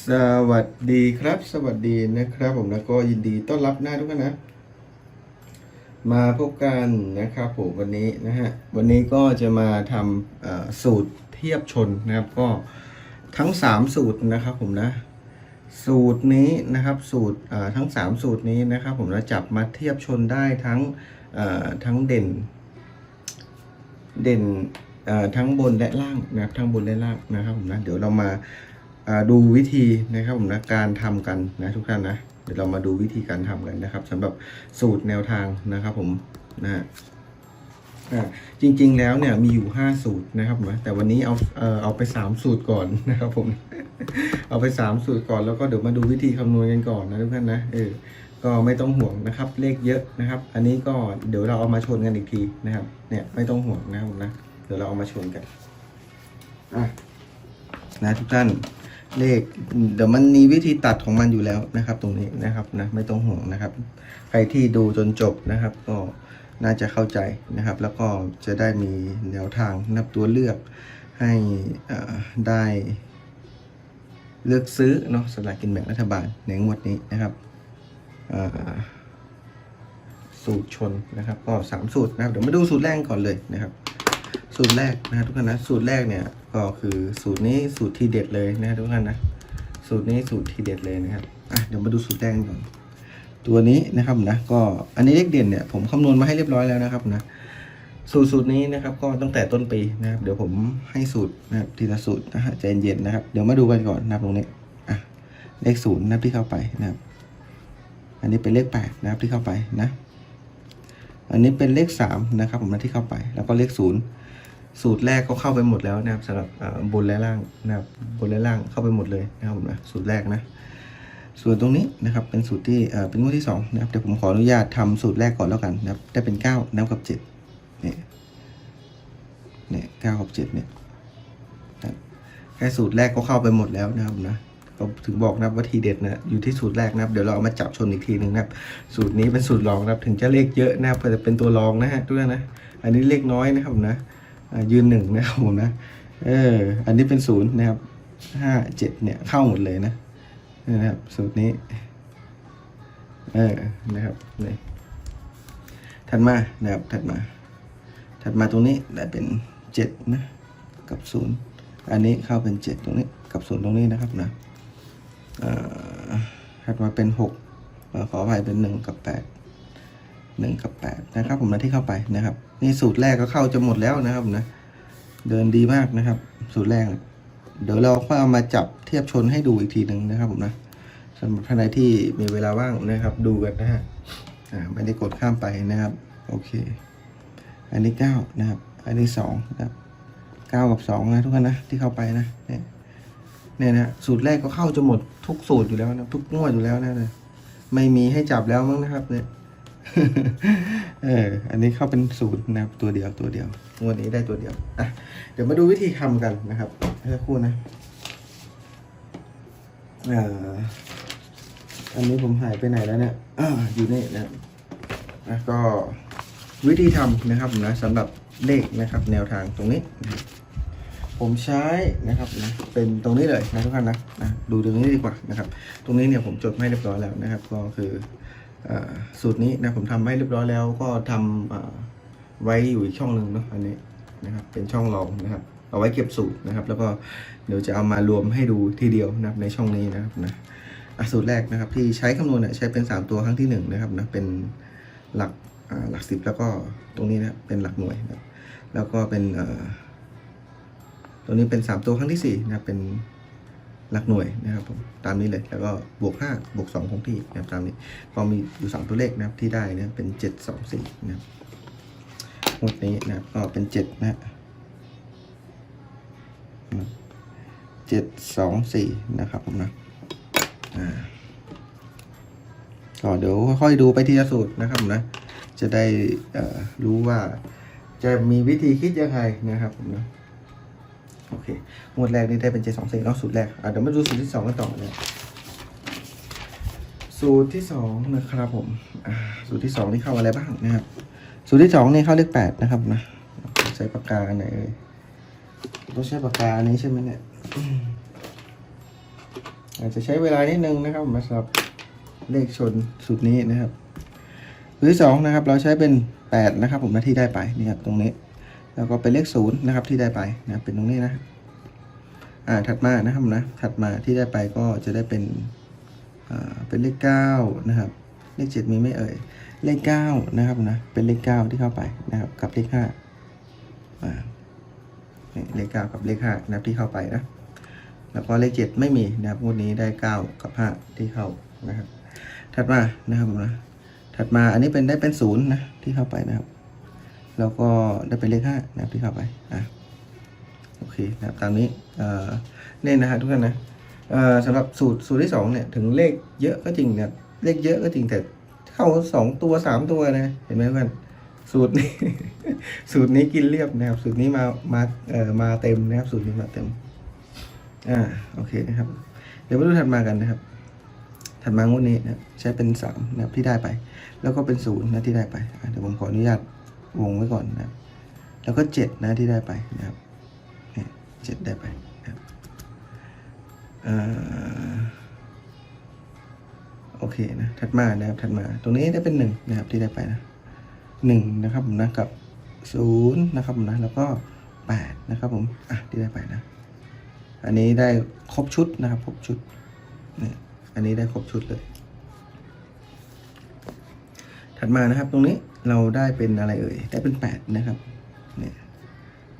สวัสดีครับ สวัสดีนะครับ ผมแล้วก็ยินดีต้อนรับหน้าทุกท่านนะ มาพบกันนะครับผมวันนี้นะฮะวันนี้ก็จะมาทำสูตรเทียบชนนะครับ ก็ทั้ง 3 สูตรนะครับผมนะ สูตรนี้นะครับสูตรทั้ง 3 สูตรนี้นะครับ ผมนะจับมาเทียบชนได้ทั้งทั้งเด่น เด่นทั้งบนและล่างนะครับทั้งบนและล่างนะครับผมนะเดี๋ยวเรามา ดูวิธีนะครับผมนะการทำกันนะทุกท่านนะเดี๋ยวเรามาดูวิธีการทำกันนะครับสำหรับสูตรแนวทางนะครับผมนะฮะอ่าจริงๆแล้วเนี่ยมีอยู่ 5 สูตรนะครับนะแต่วันนี้เอาเออเอาไป 3 สูตรก่อนนะครับผมเอาไป 3 สูตรก่อนแล้วก็เดี๋ยวมาดูวิธีคำนวณกันก่อนนะทุกท่านนะเออก็ไม่ต้องห่วงนะครับ เลขเยอะนะครับ อันนี้ก็เดี๋ยวเราเอามาชนกันอีกทีนะครับ เนี่ยไม่ต้องห่วงนะครับผมนะเดี๋ยวเราเอามาชนกันอะนะทุกท่าน เลขเดี๋ยวมันมีวิธีตัดของมันอยู่แล้วนะครับ ตรงนี้นะครับนะไม่ต้องห่วงนะครับ ใครที่ดูจนจบนะครับ ก็น่าจะเข้าใจนะครับ แล้วก็จะได้มีแนวทางนับตัวเลือกให้ได้เลือกซื้อเนาะสลากกินแบ่งรัฐบาลในงวดนี้นะครับสูตรชนนะครับ ก็สามสูตรนะครับเดี๋ยวมาดูสูตรแรกก่อนเลยนะครับ สูตรแรกนะทุกท่านนะสูตรแรกเนี่ย ก็คือสูตรนี้สูตรที่เด็ดเลยนะทุกท่านนะ สูตรนี้สูตรที่เด็ดเลยนะครับอะเดี๋ยวมาดูสูตรแรกก่อนตัวนี้นะครับนะก็อันนี้เลขเด่นเนี่ยผมคำนวณมาให้เรียบร้อยแล้วนะครับนะสูตรสูตรนี้นะครับก็ตั้งแต่ต้นปีนะครับ เดี๋ยวผมให้สูตรนะครับทีละสูตรนะฮะใจเย็นนะครับ เดี๋ยวมาดูกันก่อนนะครับตรงนี้อะเลขศูนย์นะที่เข้าไปนะครับ อันนี้เป็นเลขแปดนะครับที่เข้าไปนะ อันนี้เป็นเลขสามนะครับ ผมนะที่เข้าไป แล้วก็เลขศูนย์ สูตรแรกก็เข้าไปหมดแล้วนะครับสำหรับบนและล่างนะครับบนและล่างเข้าไปหมดเลยนะครับผมนะสูตรแรกนะส่วนตรงนี้นะครับเป็นสูตรที่เป็นงวดที่สองนะครับเดี๋ยวผมขออนุญาตทำสูตรแรกก่อนแล้วกันนะครับได้เป็นเก้านับกับเจ็ดเนี่ยเนี่ยเก้ากับเจ็ดเนี่ยแค่สูตรแรกก็เข้าไปหมดแล้วนะครับนะก็ถึงบอกนะครับว่าทีเด็ดนะอยู่ที่สูตรแรกนะครับเดี๋ยวเราเอามาจับชนอีกทีหนึ่งนะครับ สูตรนี้เป็นสูตรรองนะครับถึงจะเลขเยอะนะครับแต่เป็นตัวรองนะฮะทุกท่านนะ อันนี้เลขน้อยนะครับผมนะ ยืนหนึ่งนะครับผมนะ เออ อันนี้เป็นศูนย์นะครับห้าเจ็ดเนี่ยเข้าหมดเลยนะนี่นะครับสูตรนี้ เออนะครับนี่ถัดมานะครับถัดมา ถัดมาตรงนี้ได้เป็นเจ็ดนะกับศูนย์อันนี้เข้าเป็นเจ็ดตรงนี้กับศูนย์ตรงนี้นะครับนะถัดมาเป็นหกขออภัยเป็นหนึ่งกับแปดหนึ่งกับแปดนะครับ ผมนะที่เข้าไปนะครับ นี่สูตรแรกก็เข้าจะหมดแล้วนะครับผมนะ เดินดีมากนะครับ สูตรแรก เดี๋ยวเราค่อยเอามาจับเทียบชนให้ดูอีกทีหนึ่งนะครับผมนะสำหรับท่านใดที่มีเวลาว่างนะครับ ดูกันนะฮะไม่ได้กดข้ามไปนะครับ โอเค อันนี้เก้านะครับ อันนี้สองนะครับเก้ากับสองนะทุกคนนะที่เข้าไปนะเนี่ยเนี่ยนะสูตรแรกก็เข้าจะหมดทุกสูตรอยู่แล้วนะทุกงวดอยู่แล้วนะเลยไม่มีให้จับแล้วมั้งนะครับเนี่ย เออ อันนี้เข้าเป็นสูตรนะครับ ตัวเดียวตัวเดียวงวดนี้ได้ตัวเดียว อะ เดี๋ยวมาดูวิธีทำกันนะครับให้สักครู่นะ เอ่ออันนี้ผมหายไปไหนแล้วเนี่ยออยู่นี่นะครับอะก็วิธีทำนะครับผมนะสำหรับเลขนะครับแนวทางตรงนี้ ผมใช้นะครับนะเป็นตรงนี้เลยนะทุกท่านนะนะดูตรงนี้ดีกว่านะครับ ตรงนี้เนี่ยผมจดให้เรียบร้อยแล้วนะครับ ก็คือ สูตรนี้นะผมทำให้เรียบร้อยแล้วก็ทำไว้อยู่อีกช่องหนึ่งเนาะอันนี้นะครับเป็นช่องรองนะครับเอาไว้เก็บสูตรนะครับ แล้วก็เดี๋ยวจะเอามารวมให้ดูทีเดียวนะครับในช่องนี้นะครับนะสูตรแรกนะครับที่ใช้คำนวณเนี่ยใช้เป็น 3 ตัวครั้งที่ 1 นะครับนะเป็นหลักหลักสิบแล้วก็ตรงนี้นะเป็นหลักหน่วยนะแล้วก็เป็นตัวนี้เป็น 3 ตัวครั้งที่4นะเป็น หลักหน่วยนะครับผมตามนี้เลยแล้วก็บวก5บวก2คงที่นะครับตามนี้ก็มีอยู่ 3 ตัวเลขนะครับที่ได้เนี่ยเป็น 7 2 4นะครับงวดนี้นะครับก็เป็น 7นะฮะเจ็ดสองสี่นะครับผมนะอ่าก็เดี๋ยวค่อยๆดูไปทีละสูตรนะครับผมนะ จะได้รู้ว่าจะมีวิธีคิดยังไงนะครับผมนะ โอเคหมวดแรกนี่ได้เป็นเจ็ดสองสี่เนาะสูตรแรกอะเดี๋ยวมาดูสูตรที่สองกันต่อเลยสูตรที่สองนะครับผมสูตรที่สองนี่เข้าอะไรบ้างนะครับ สูตรที่สองนี่เข้าเลขแปดนะครับนะใช้ปากกาไหนเอ่ยต้องใช้ปากกาอันนี้ใช่ไหมเนี่ยอาจจะใช้เวลานิดนึงนะครับสำหรับเลขชนสูตรนี้นะครับสูตรที่สองนะครับ เราใช้เป็นแปดนะครับ ผมนะที่ได้ไปนี่ครับตรงนี้ แล้วก็เป็นเลขศูนย์นะครับที่ได้ไปนะเป็นตรงนี้นะอ่าถัดมานะครับนะถัดมาที่ได้ไปก็จะได้เป็นอ่าเป็นเลขเก้านะครับเลขเจ็ดมีไม่เอ่ยเลขเก้านะครับนะเป็นเลขเก้าที่เข้าไปนะครับกับเลขห้าอ่าเลขเก้ากับเลขห้านะครับที่เข้าไปนะแล้วก็เลขเจ็ดไม่มีนะครับงวดนี้ได้เก้ากับห้าที่เข้านะครับถัดมานะครับนะถัดมาอันนี้เป็นได้เป็นศูนย์นะที่เข้าไปนะครับ แล้วก็ได้เป็นเลขห้านะครับที่เข้าไปอะโอเคนะครับตามนี้เอ่อเนี่ยนะฮะทุกท่านนะเอ่อสำหรับสูตรสูตรที่สองเนี่ยถึงเลขเยอะก็จริงนะครับเลขเยอะก็จริงแต่เข้าสองตัวสามตัวนะเห็นไหมเพื่อนสูตรนี้ สูตรนี้กินเรียบนะครับ สูตรนี้มามาเอ่อมาเต็มนะครับ สูตรนี้มาเต็มอ่าโอเคนะครับ เดี๋ยวมาดูถัดมากันนะครับ ถัดมางวดนี้นะใช้เป็นสามนะครับที่ได้ไป แล้วก็เป็นศูนย์นะที่ได้ไปเดี๋ยวผมขออนุญาต วงไว้ก่อนนะแล้วก็เจ็ดนะที่ได้ไปนะครับเนี่ยเจ็ดได้ไปนะครับโอเคนะถัดมานะครับถัดมาตรงนี้ได้เป็นหนึ่งนะครับที่ได้ไปนะหนึ่งนะครับผมนะกับศูนย์นะครับผมนะแล้วก็แปดนะครับผมอะที่ได้ไปนะ อันนี้ได้ครบชุดนะครับครบชุดนี่อันนี้ได้ครบชุดเลย ถัดมานะครับ ตรงนี้เราได้เป็นอะไรเอ่ย ได้เป็นแปดนะครับ เนี่ย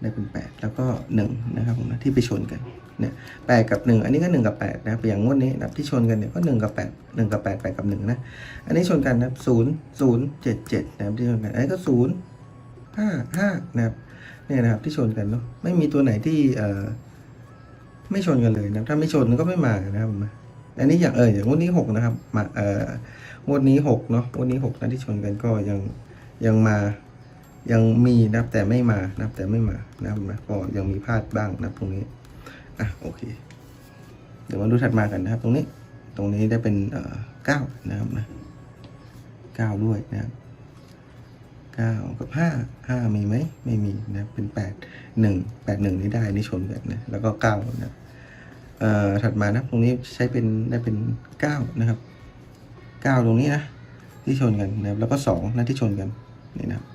ได้เป็นแปดแล้วก็หนึ่งนะครับผมนะที่ไปชนกัน เนี่ยแปดกับหนึ่งอันนี้ก็หนึ่งกับแปดนะครับ อย่างงวดนี้นะครับที่ชนกันเนี่ยก็หนึ่งกับแปดหนึ่งกับแปดแปดกับหนึ่งนะ อันนี้ชนกันนะครับศูนย์ศูนย์เจ็ดเจ็ดนะครับที่ชนกัน อันนี้ก็ศูนย์ห้าห้านะครับ เนี่ยนะครับที่ชนกันเนาะ ไม่มีตัวไหนที่เอ่อไม่ชนกันเลยนะ ถ้าไม่ชนก็ไม่มานะครับผมนะอันนี้อย่างเอออย่างงวดนี้หกนะครับ มาเอ่อ งวดนี้หกเนาะงวดนี้หกนะที่ชนกันก็ยังยังมายังมีนะครับแต่ไม่มานะครับแต่ไม่มานะครับนะก็ยังมีพลาดบ้างนะครับตรงนี้อะโอเค เดี๋ยวมาดูถัดมากันนะครับ ตรงนี้ตรงนี้ได้เป็นเอ่อเก้านะครับนะเก้าด้วยนะครับเก้ากับห้าห้ามีไหมไม่มีนะเป็นแปดหนึ่งแปดหนึ่งนี่ได้นี่ชนกันนะแล้วก็เก้านะเอ่อถัดมานะตรงนี้ใช้เป็นได้เป็นเก้านะครับ เก้าตรงนี้นะที่ชนกันนะครับแล้วก็สองนะที่ชนกันนี่นะครับ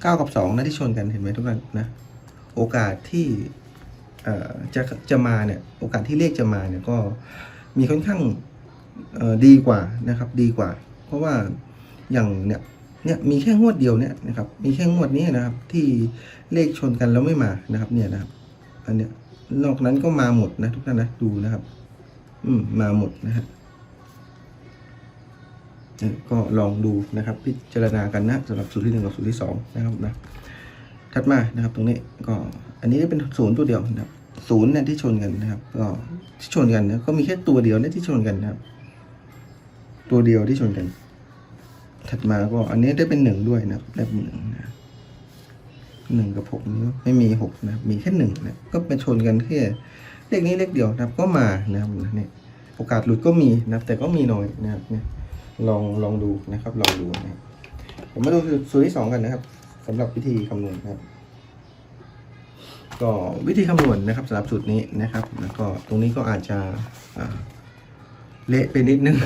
เก้ากับสองนะที่ชนกันเห็นไหมทุกท่านนะโอกาสที่เอ่อจะจะมาเนี่ยโอกาสที่เลขจะมาเนี่ยก็มีค่อนข้างเอ่อดีกว่านะครับดีกว่า เพราะว่าอย่างเนี่ยเนี่ยมีแค่งวดเดียวเนี่ยนะครับมีแค่งวดนี้นะครับที่เลขชนกันแล้วไม่มานะครับเนี่ยนะครับอันเนี้ยนอกนั้นก็มาหมดนะทุกท่านนะดูนะครับ อืมมาหมดนะฮะ ก็ลองดูนะครับพิจารณากันนะสำหรับสูตรที่หนึ่งกับสูตรที่สองนะครับนะถัดมานะครับตรงนี้ก็อันนี้เป็นศูนย์ตัวเดียวนะครับศูนย์เนี่ยที่ชนกันนะครับ ก็ที่ชนกันนะก็มีแค่ตัวเดียวเนี่ยที่ชนกันนะครับ ตัวเดียวที่ชนกัน ถัดมาก็อันนี้ได้เป็นหนึ่งด้วยนะครับได้เป็นหนึ่งนะหนึ่งกับหกนี้ไม่มีหกนะครับมีแค่หนึ่งนะก็เป็นชนกันแค่เลขนี้เลขเดียวนะครับ ก็มานะครับเนี่ยโอกาสหลุดก็มีนะครับ แต่ก็มีน้อยนะครับเนี่ย ลองลองดูนะครับลองดูนะครับผมมาดูสูตรที่สองกันนะครับสำหรับวิธีคำนวณนะครับ ก็วิธีคำนวณนะครับสำหรับสูตรนี้นะครับ แล้วก็ตรงนี้ก็อาจจะเละไปนิดนึง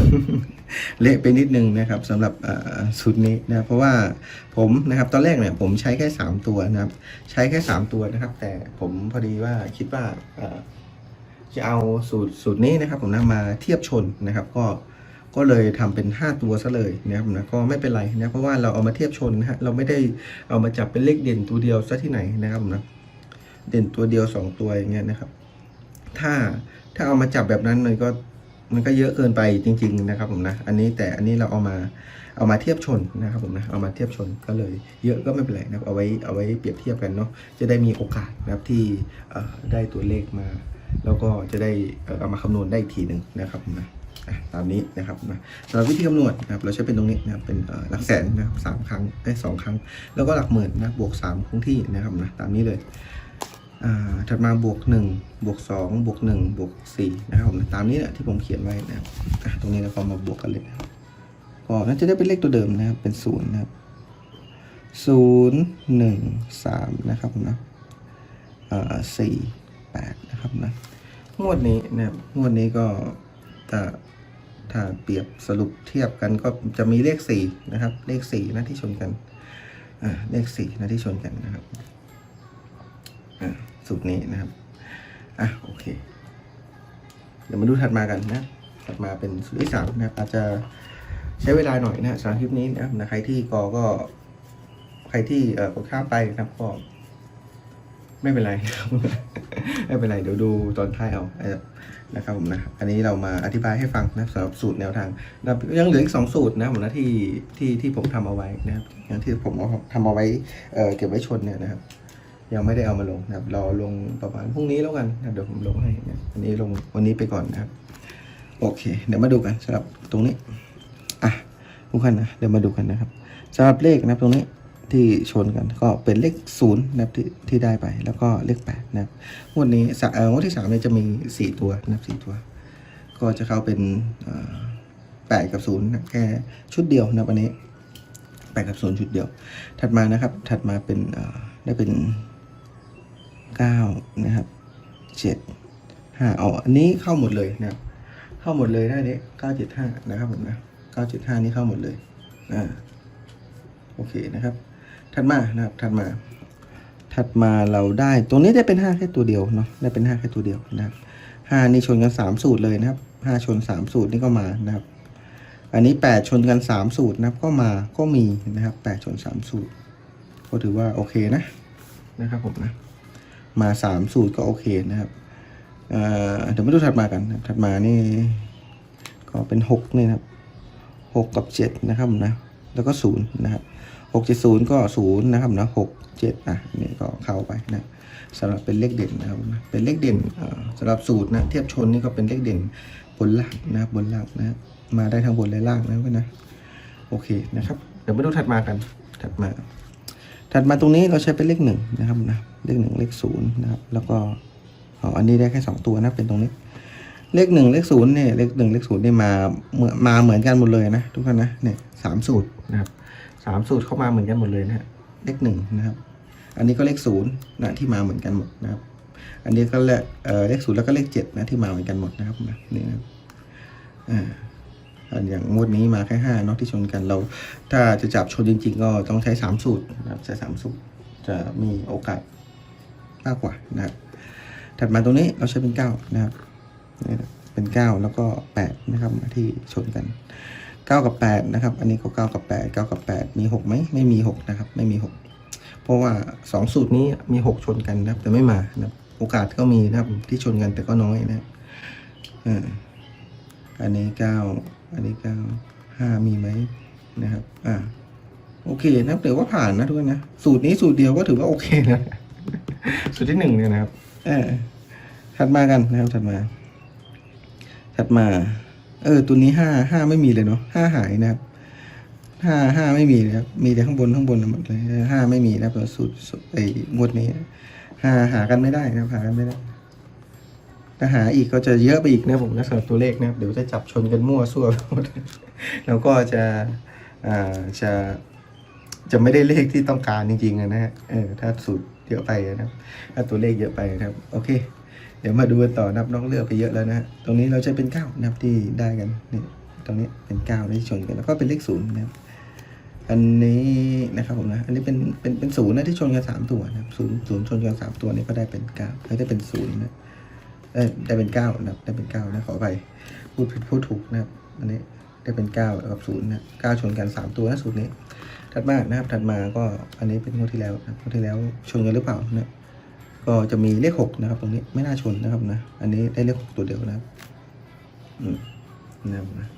เละไปนิดนึงนะครับสำหรับสูตรนี้นะเพราะว่าผมนะครับตอนแรกเนี่ยผมใช้แค่ 3 ตัวนะครับ ใช้แค่ 3 ตัวนะครับ แต่ผมพอดีว่าคิดว่าจะเอาสูตรสูตรนี้นะครับ ผมนะมาเทียบชนนะครับ ก็ ก็เลยทำเป็น 5 ตัวซะเลยนะครับนะก็ไม่เป็นไรนะเพราะว่าเราเอามาเทียบชนนะฮะเราไม่ได้เอามาจับเป็นเลขเด่นตัวเดียวซะที่ไหนนะครับผมนะเด่นตัวเดียว 2 ตัวอย่างเงี้ยนะครับ ถ้าถ้าเอามาจับแบบนั้นมันก็มันก็เยอะเกินไปจริง ๆ นะครับผมนะอันนี้แต่อันนี้เราเอามาเอามาเทียบชนนะครับผมนะเอามาเทียบชนก็เลยเยอะก็ไม่เป็นไรนะครับเอาไว้เอาไว้เปรียบเทียบกันเนาะจะได้มีโอกาสนะครับที่ได้ตัวเลขมา แล้วก็จะได้เอามาคำนวณได้อีกทีหนึ่งนะครับผมนะ ตามนี้นะครับนะสำหรับวิธีคำนวณนะครับเราใช้เป็นตรงนี้นะครับเป็นหลักแสนนะครับสามครั้งได้สองครั้ง แล้วก็หลักหมื่นนะบวกสามคงที่นะครับนะตามนี้เลยอ่าถัดมาบวกหนึ่งบวกสองบวกหนึ่งบวกสี่นะครับตามนี้แหละที่ผมเขียนไว้นะครับตรงนี้เราก็มาบวกกันเลยนะครับก็น่าจะได้เป็นเลขตัวเดิมนะครับเป็นศูนย์นะครับศูนย์หนึ่งสามนะครับนะอ่าสี่แปดนะครับนะงวดนี้นะครับงวดนี้ก็ถ้า ถ้าเปรียบสรุปเทียบกันก็จะมีเลขสี่นะครับ เลขสี่นะที่ชนกันเลขสี่นะที่ชนกันนะครับสูตรนี้นะครับอะโอเค เดี๋ยวมาดูถัดมากันนะถัดมาเป็นสูตรที่สามนะครับอาจจะใช้เวลาหน่อยนะสำหรับคลิปนี้นะครับนะใครที่กอก็ใครที่เอ่อกดข้ามไปนะครับก็ไม่เป็นไรไม่เป็นไรเดี๋ยวดูตอนท้ายเอาอ นะครับผมนะอันนี้เรามาอธิบายให้ฟังนะสำหรับสูตรแนวทางนะยังเหลืออีกสองสูตรนะผมนะที่ที่ที่ผมทำเอาไว้นะครับอย่างที่ผมเอาทำเอาไว้เอ่อเก็บไว้ชนเนี่ยนะครับ ยังไม่ได้เอามาลงนะครับรอลงประมาณพรุ่งนี้แล้วกันนะเดี๋ยวผมลงให้นะอันนี้ลงวันนี้ไปก่อนนะครับ โอเค เดี๋ยวมาดูกันสำหรับตรงนี้อะทุกคนนะเดี๋ยวมาดูกันนะครับสำหรับเลขนะครับตรงนี้ ที่ชนกันก็เป็นเลขศูนย์นะครับที่ที่ได้ไปแล้วก็เลขแปดนะครับงวดนี้สะเอ่องวดที่สามเนี่ยจะมีสี่ตัวนะครับสี่ตัว ก็จะเข้าเป็นแปดกับศูนย์นะแค่ชุดเดียวนะวันนี้แปดกับศูนย์ชุดเดียว ถัดมานะครับถัดมาเป็นได้เป็นเก้านะครับเจ็ดห้าอ๋ออันนี้เข้าหมดเลยนะครับเข้าหมดเลยได้เนี้เก้าเจ็ดห้านะครับผมนะเก้าเจ็ดห้านี่เข้าหมดเลยอ่าโอเคนะครับ ถัดมานะครับถัดมา ถัดมาเราได้ตรงนี้ได้เป็นห้าแค่ตัวเดียวเนาะได้เป็นห้าแค่ตัวเดียวนะครับห้านี่ชนกันสามสูตรเลยนะครับห้าชนสามสูตรนี่ก็มานะครับ อันนี้แปดชนกันสามสูตรนะครับ ก็มาก็มีนะครับแปดชนสามสูตร ก็ถือว่าโอเคนะนะครับผมนะมาสามสูตรก็โอเคนะครับเดี๋ยวมาดูถัดมากันถัดมานี่ก็เป็นหกนี่นะครับหกกับเจ็ดนะครับนะแล้วก็ศูนย์นะครับ หกเจ็ดศูนย์ก็ศูนย์นะครับนะหกเจ็ดอะนี่ก็เข้าไปนะสำหรับเป็นเลขเด่นนะครับนะเป็นเลขเด่นสำหรับสูตรนะเทียบชนนี่ก็เป็นเลขเด่นบนล่างนะบนล่างนะมาได้ทั้งบนและล่างนะเพื่อนนะโอเคนะครับเดี๋ยวมาดูถัดมากันถัดมา ถัดมาตรงนี้เราใช้เป็นเลขหนึ่งนะครับนะเลขหนึ่งเลขศูนย์นะครับแล้วก็อ๋ออันนี้ได้แค่สองตัวนะเป็นตรงนี้เลขหนึ่งเลขศูนย์เนี่ยเลขหนึ่งเลขศูนย์เนี่ยมาเหมือนมาเหมือนกันหมดเลยนะทุกคนนะเนี่ยสามสูตรนะครับ สามสูตรเข้ามาเหมือนกันหมดเลยนะฮะเลขหนึ่งนะครับ อันนี้ก็เลขศูนย์นะที่มาเหมือนกันหมดนะครับ อันนี้ก็เลขเลขศูนย์แล้วก็เลขเจ็ดนะที่มาเหมือนกันหมดนะครับนะนี่นะครับอ่าอันอย่างงวดนี้มาแค่ห้าเนาะที่ชนกันเรา ถ้าจะจับชนจริง ๆ ก็ต้องใช้สามสูตรนะครับใช้สามสูตรจะมีโอกาสมากกว่านะครับถัดมาตรงนี้เราใช้เป็นเก้านะครับเป็นเก้าแล้วก็แปดนะครับที่ชนกัน เก้ากับแปดนะครับ อันนี้ก็เก้ากับแปดเก้ากับแปดมีหกไหมไม่มีหกนะครับ ไม่มีหกเพราะว่าสองสูตรนี้มีหกชนกันนะครับ แต่ไม่มานะครับ โอกาสก็มีนะครับที่ชนกันแต่ก็น้อยนะครับอันนี้เก้าอันนี้เก้าห้ามีไหมนะครับ อ่า โอเคนะถือว่าผ่านนะทุกคนนะ สูตรนี้สูตรเดียวก็ถือว่าโอเคนะ สูตรที่หนึ่งเนี่ยนะครับ เออถัดมากันนะครับ ถัดมา ถัดมา เออ ตัวนี้ห้าห้าไม่มีเลยเนาะห้าหายนะครับห้าห้าไม่มีนะครับ มีแต่ข้างบนข้างบนหมดเลยห้าไม่มีนะครับสูตรสูตรไอ้งวดนี้ห้าหากันไม่ได้นะครับหากันไม่ได้ถ้าหาอีกก็จะเยอะไปอีกนะผมนะสำหรับตัวเลขนะครับเดี๋ยวจะจับชนกันมั่วซั่วหมดแล้วก็จะอ่าจะจะไม่ได้เลขที่ต้องการจริงๆนะฮะเออถ้าสูตรเยอะไปนะครับถ้าตัวเลขเยอะไปนะครับ โอเค เดี๋ยวมาดูกันต่อนับน้องเลือกไปเยอะแล้วนะฮะตรงนี้เราใช้เป็นเก้านับที่ได้กันนี่ตรงนี้เป็นเก้าที่ชนกันแล้วก็เป็นเลขศูนย์นะครับอันนี้นะครับผมนะอันนี้เป็นเป็นเป็นศูนย์นะที่ชนกันสามตัวนะครับศูนย์ศูนย์ชนกันสามตัวนี้ก็ได้เป็นเก้าไม่ได้เป็นศูนย์นะเอ้ยได้เป็นเก้านะครับได้เป็นเก้านะขอไปพูดผิดพูดถูกนะครับอันนี้ได้เป็นเก้ากับศูนย์นะเก้าชนกันสามตัวนะสูตรนี้ถัดมานะครับถัดมาก็อันนี้เป็นงวดที่แล้วนะครับงวดที่แล้วชนกันหรือเปล่านะ ก็จะมีเลขหกนะครับ ตรงนี้ไม่น่าชนนะครับนะ อันนี้ได้เลขหกตัวเดียวนะครับอืมนะครับนะ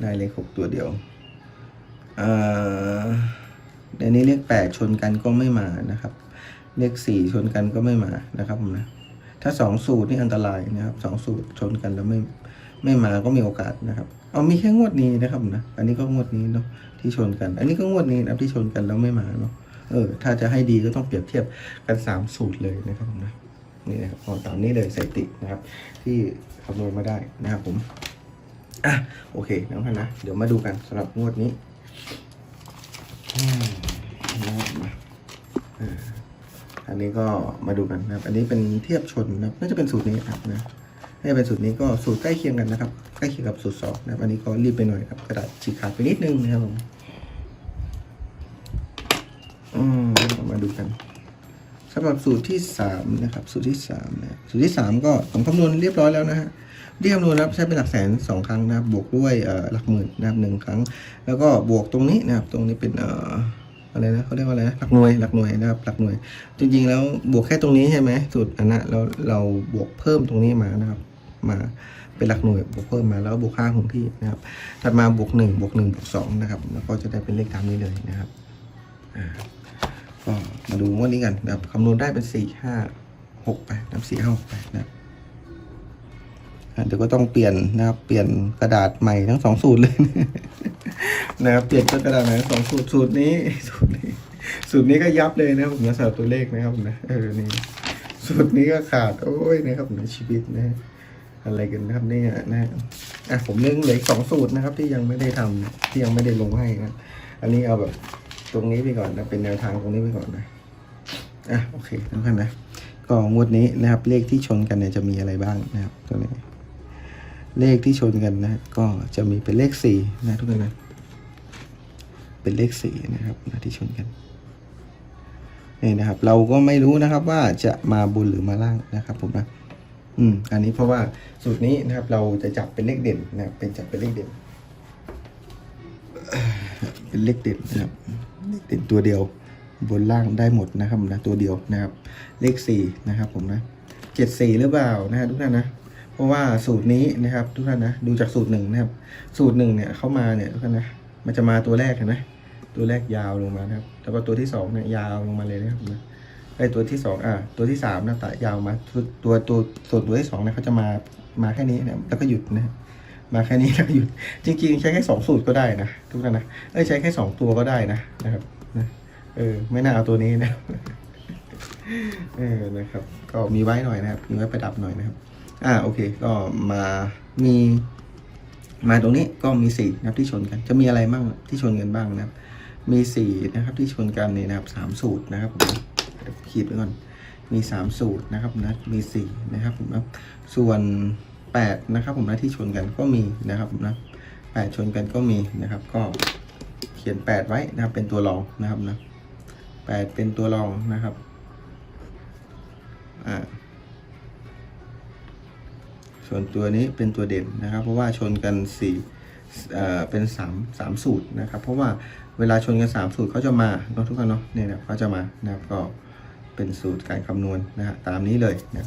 ได้เลขหกตัวเดียวอ่าอันนี้เลขแปดชนกันก็ไม่มานะครับ เลขสี่ชนกันก็ไม่มานะครับผมนะถ้าสองสูตรนี่อันตรายนะครับสองสูตรชนกันแล้วไม่ไม่มาก็มีโอกาสนะครับเอามีแค่งวดนี้นะครับนะ อันนี้ก็งวดนี้เนาะที่ชนกัน อันนี้ก็งวดนี้นะครับที่ชนกันแล้วไม่มาเนาะ เออ ถ้าจะให้ดีก็ต้องเปรียบเทียบกันสามสูตรเลยนะครับผมนะนี่นะครับเอตามนี้เลยสถิตินะครับ ที่คำนวณมาได้นะครับผมอะโอเคน้องพันนะเดี๋ยวมาดูกันสำหรับงวดนี้นะครับอันนี้ก็มาดูกันนะครับ อันนี้เป็นเทียบชนนะครับน่าจะเป็นสูตรนี้ครับนะน่าจะเป็นสูตรนี้ก็สูตรใกล้เคียงกันนะครับ ใกล้เคียงกับสูตรสองนะครับ อันนี้ก็รีบไปหน่อยครับกระดาษฉีกขาดไปนิดนึงนะครับผม อืมามาดูกันสำหรับสูตรที่สามนะครับ สูตรที่สามนะสูตรที่สามก็ผมคำนวณเรียบร้อยแล้วนะฮะที่คำนวณนะครับใช้เป็นหลักแสนสองครั้งนะครับ บวกด้วยเอ่อหลักหมื่นนะครับหนึ่งครั้ง แล้วก็บวกตรงนี้นะครับ ตรงนี้เป็นเอ่ออะไรนะเขาเรียกว่าอะไรนะหลักหน่วยหลักหน่วยนะครับหลักหน่วย จริงๆแล้วบวกแค่ตรงนี้ใช่ไหมสูตรอันนั้นเราเราบวกเพิ่มตรงนี้มานะครับ มาเป็นหลักหน่วยบวกเพิ่มมาแล้วบวกค่าคงที่นะครับถัดมาบวกหนึ่งบวกหนึ่งบวกสองนะครับ แล้วก็จะได้เป็นเลขตามนี้เลยนะครับอ่า ก็มาดูงวดนี้กันนะครับคำนวณได้เป็นสี่ห้าหกแปดนะสี่ห้าหกแปดนะเดี๋ยวก็ต้องเปลี่ยนนะครับ เปลี่ยนกระดาษใหม่ทั้งสองสูตรเลยนะครับ เปลี่ยนกระดาษใหม่ทั้งสองสูตร สูตรนี้ สูตรนี้ สูตรนี้ก็ยับเลยนะผมนะสำหรับตัวเลขนะครับผมนะเออนี่สูตรนี้ก็ขาด โอ้ยนะครับในชีวิตนะอะไรกันนะครับเนี่ยนะอะผมเรื่องเหลือสองสูตรนะครับ ที่ยังไม่ได้ทำที่ยังไม่ได้ลงให้นะ อันนี้เอาแบบ ตรงนี้ไปก่อนนะเป็นแนวทางตรงนี้ไปก่อนนะอะโอเคทุกท่านนะก็งวดนี้นะครับ เลขที่ชนกันเนี่ยจะมีอะไรบ้างนะครับตัวนี้ เลขที่ชนกันนะ ก็จะมีเป็นเลขสี่นะทุกท่านนะเป็นเลขสี่นะครับนะที่ชนกันนี่นะครับ เราก็ไม่รู้นะครับว่าจะมาบนหรือมาล่างนะครับผมนะอืมอันนี้เพราะว่าสูตรนี้นะครับ เราจะจับเป็นเลขเด่นนะครับเป็นจับเป็นเลขเด่นเป็นเลขเด่นนะครับ เลขเด่นตัวเดียวบนล่างได้หมดนะครับนะตัวเดียวนะครับ เลขสี่นะครับผมนะเจ็ดสี่หรือเปล่านะฮะทุกท่านนะเพราะว่าสูตรนี้นะครับทุกท่านนะดูจากสูตรหนึ่งนะครับ สูตรหนึ่งเนี่ยเข้ามาเนี่ยทุกท่านนะมันจะมาตัวแรกนไหมตัวแรกยาวลงมานะครับแล้วก็ตัวที่สองเนี่ยยาวลงมาเลยนะครับนะไอตัวที่สองอะตัวที่สามนะตะยาวมาตัวตัวตัวส่วนตัวที่สองเนี่ยเขาจะมามาแค่นี้นะแล้วก็หยุดนะ มาแค่นี้แล้วก็หยุดจริง ๆ ใช้แค่สองสูตรก็ได้นะทุกท่านนะเอ้ยใช้แค่สองตัวก็ได้นะนะครับนะเออไม่น่าเอาตัวนี้นะเออนะครับ ก็มีไว้หน่อยนะครับ มีไว้ประดับหน่อยนะครับ อ่าโอเค ก็มามี มาตรงนี้ก็มีสี่นะครับที่ชนกัน จะมีอะไรบ้างที่ชนกันบ้างนะครับ มีสี่นะครับที่ชนกันนี่นะครับสามสูตรนะครับผมเดี๋ยวขีดไว้ก่อนมีสามสูตรนะครับนะมีสี่นะครับผมนะส่วน แปดนะครับผมนะที่ชนกันก็มีนะครับผมนะแปดชนกันก็มีนะครับ ก็เขียนแปดไว้นะครับ เป็นตัวรองนะครับนะแปดเป็นตัวรองนะครับอ่าส่วนตัวนี้เป็นตัวเด่นนะครับ เพราะว่าชนกันสี่เอ่อเป็นสามสามสูตรนะครับ เพราะว่าเวลาชนกันสามสูตรเขาจะมาเนาะทุกคนเนาะเนี่ยนะเขาจะมานะครับก็เป็นสูตรการคำนวณนะฮะตามนี้เลยนะ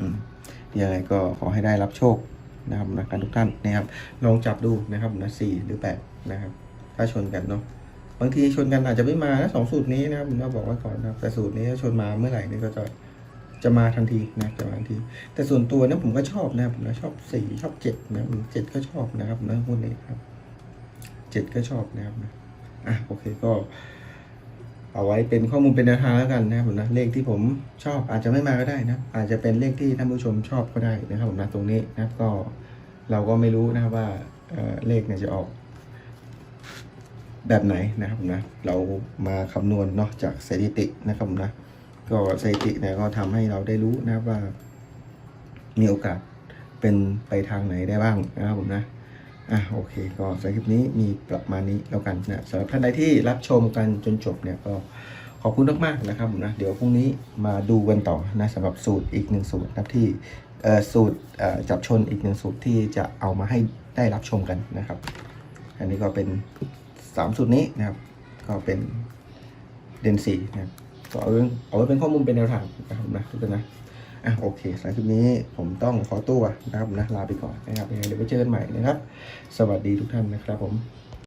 อืม ยังไงก็ขอให้ได้รับโชคนะครับนะการทุกท่านนะครับลองจับดูนะครับนะสี่หรือแปดนะครับ ถ้าชนกันเนาะบางทีชนกันอาจจะไม่มานะสองสูตรนี้นะครับผมก็บอกไว้ก่อนนะครับแต่สูตรนี้ถ้าชนมาเมื่อไหร่นี่ก็จะจะมาทันทีนะจะมาทันที แต่ส่วนตัวเนะผมก็ชอบนะครับผมนะชอบสี่ชอบเจ็ดนะครับเจ็ดก็ชอบนะครับนะพวกนี้ครับเจ็ดก็ชอบนะครับนะอะโอเคก็ เอาไว้เป็นข้อมูลเป็นแนวทางแล้วกันนะครับผมนะเลขที่ผมชอบอาจจะไม่มาก็ได้นะอาจจะเป็นเลขที่ท่านผู้ชมชอบก็ได้นะครับผมนะตรงนี้นะก็เราก็ไม่รู้นะครับว่าเเลขเนี่ยจะออก แบบไหนนะครับผมนะเรามาคำนวณเนาะจากสถิตินะครับผมนะก็สถิติเนี่ยก็ทำให้เราได้รู้นะครับว่า มีโอกาสเป็นไปทางไหนได้บ้างนะครับผมนะ อะโอเคก็สำหรับคลิปนี้มีประมาณนี้แล้วกันนะสำหรับท่านใดที่รับชมกันจนจบเนี่ยก็ขอบคุณมากๆนะครับผมนะเดี๋ยวพรุ่งนี้มาดูกันต่อนะสำหรับสูตรอีกหนึ่งสูตรนะที่เอ่อสูตรเอ่อจับชนอีกหนึ่งสูตรที่จะเอามาให้ได้รับชมกันนะครับ อันนี้ก็เป็นสามสูตรนี้นะครับ ก็เป็นเดนสีนะครับก็เอาไว้เอาไว้เป็นข้อมูลเป็นแนวทางนะครับนะทุกท่านนะ อะโอเคสำหรับคลิปนี้ผมต้องขอตัวนะครับนะลาไปก่อนนะครับยังไงเดี๋ยวไปเจอกันใหม่นะครับ สวัสดีทุกท่านนะครับผม